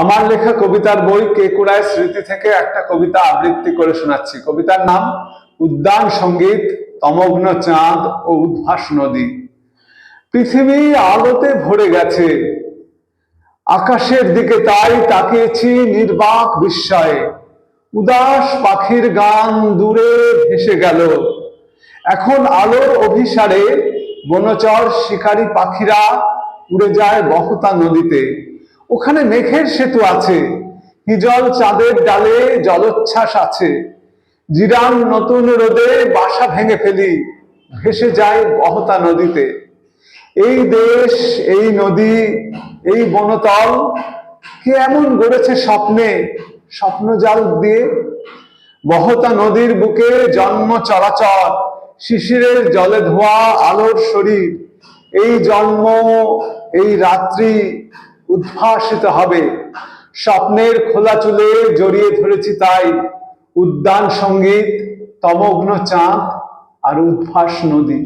আমার লেখা কবিতার বই কেকুড়ায় স্মৃতি থেকে একটা কবিতা আবৃত্তি করে শোনাচ্ছি। কবিতার নাম, উদ্যান সংগীত, তমগ্ন চাঁদ ও উদ্ভাস নদী। পৃথিবী আলোতে ভরে গেছে। আকাশের দিকে তাই তাকিয়েছি নির্বাক বিস্ময়ে। উদাস পাখির গান দূরে ভেসে গেল। এখন আলোর অভিসারে বনচর শিকারী পাখিরা উড়ে যায় বহতা নদীতে। ওখানে মেঘের সেতু আছে। হিজল চাঁদের ডালে জলোচ্ছ্বাস আছে। জিরান নতুন রোদে বাসা ভেঙে ফেলি, ভেসে যায় বহতা নদীতে। এই দেশ, এই নদী, এই বনতল, কে এমন গড়েছে স্বপ্নে, স্বপ্নজাল দিয়ে? বহতা নদীর বুকে জন্ম চলাচল, শিশিরের জলে ধোয়া আলোর শরীর। এই জন্ম, এই রাত্রি উদ্ভাসিত হবে। স্বপ্নের খোলা চুলে জড়িয়ে ধরেছি তাই। উদ্যান সংগীত তমগ্ন চাঁদ আর উদ্ভাস নদী।